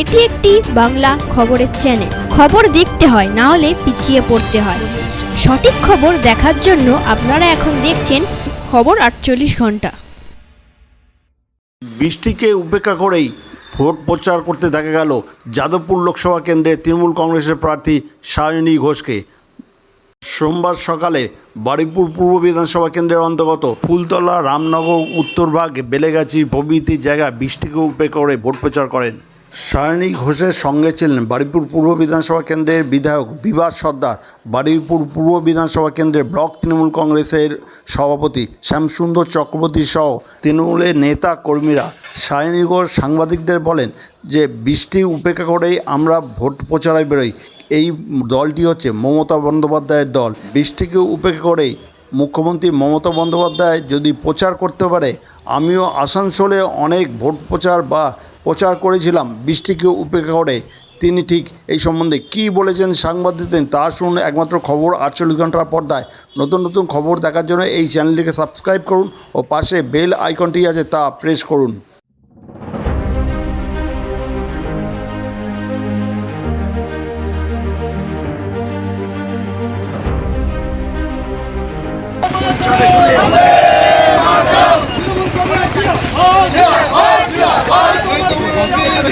এটি একটি বাংলা খবরের চ্যানেল খবর দেখতে হয়, না হলে পিছিয়ে পড়তে হয়। সঠিক খবর দেখার জন্য আপনারা এখন দেখছেন খবর আটচল্লিশ ঘণ্টা। বৃষ্টিকে উপেক্ষা করেই ভোট প্রচার করতে দেখা গেল যাদবপুর লোকসভা কেন্দ্রে তৃণমূল কংগ্রেসের প্রার্থী সায়নী ঘোষকে। সোমবার সকালে বারুইপুর পূর্ব বিধানসভা কেন্দ্রের অন্তর্গত ফুলতলা, রামনগর উত্তরভাগ বেলেগাছি প্রভৃতি জায়গা বৃষ্টিকে উপেক্ষা করে ভোট প্রচার করেন। সায়নী ঘোষের সঙ্গে ছিলেন বারুইপুর পূর্ব বিধানসভা কেন্দ্রের বিধায়ক বিভাস সর্দার, বারুইপুর পূর্ব বিধানসভা কেন্দ্রের ব্লক তৃণমূল কংগ্রেসের সভাপতি শ্যামসুন্দর চক্রবর্তী সহ তৃণমূলের নেতা কর্মীরা। সায়নী ঘোষ সাংবাদিকদের বলেন যে, বৃষ্টি উপেক্ষা করেই আমরা ভোট প্রচারে বেরোই। এই দলটি হচ্ছে মমতা বন্দ্যোপাধ্যায়ের দল। বৃষ্টিকে উপেক্ষা করেই মুখ্যমন্ত্রী মমতা বন্দ্যোপাধ্যায় যদি প্রচার করতে পারে, আমিও আসানসোলে অনেক ভোট প্রচার বা প্রচার করেছিলাম বৃষ্টিকে উপেক্ষা করে। তিনি ঠিক এই সম্বন্ধে কি বলেছেন সাংবাদিকদের তা শুনুন একমাত্র খবর আটচল্লিশ ঘণ্টার পর্দায়। নতুন নতুন খবর দেখার জন্য এই চ্যানেলটিকে সাবস্ক্রাইব করুন ও পাশে বেল আইকনটি আছে তা প্রেস করুন।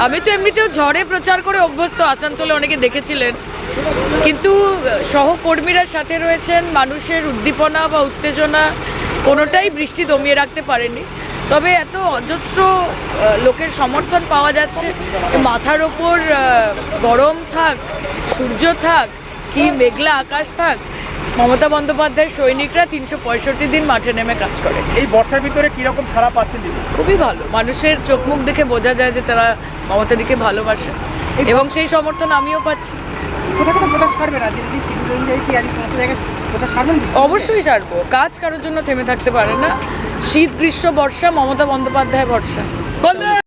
আমি তো এমনিতেও ঝড়ে প্রচার করে অভ্যস্ত, আসানসোলে অনেকে দেখেছিলেন। কিন্তু, সহকর্মীরা সাথে রয়েছেন, মানুষের উদ্দীপনা বা উত্তেজনা কোনোটাই বৃষ্টি দমিয়ে রাখতে পারেনি। তবে এত অজস্র লোকের সমর্থন পাওয়া যাচ্ছে। মাথার ওপর গরম থাক, সূর্য থাক, কি মেঘলা আকাশ থাক মমতা বন্দ্যোপাধ্যায়ের সৈনিকরা তিনশো পঁয়ষট্টি দিন মাঠে নেমে কাজ করে। এই বর্ষার ভিতরে কীরকম সারা পাচ্ছেন দিদি? খুবই ভালো। মানুষের চোখ মুখ দেখে বোঝা যায় যে তারা মমতাদিকে ভালোবাসে। এবং সেই সমর্থন আমিও পাচ্ছি? অবশ্যই সারবো। কাজ কারোর জন্য থেমে থাকতে পারে না। শীত গ্রীষ্ম বর্ষা মমতা বন্দ্যোপাধ্যায় ভরসা।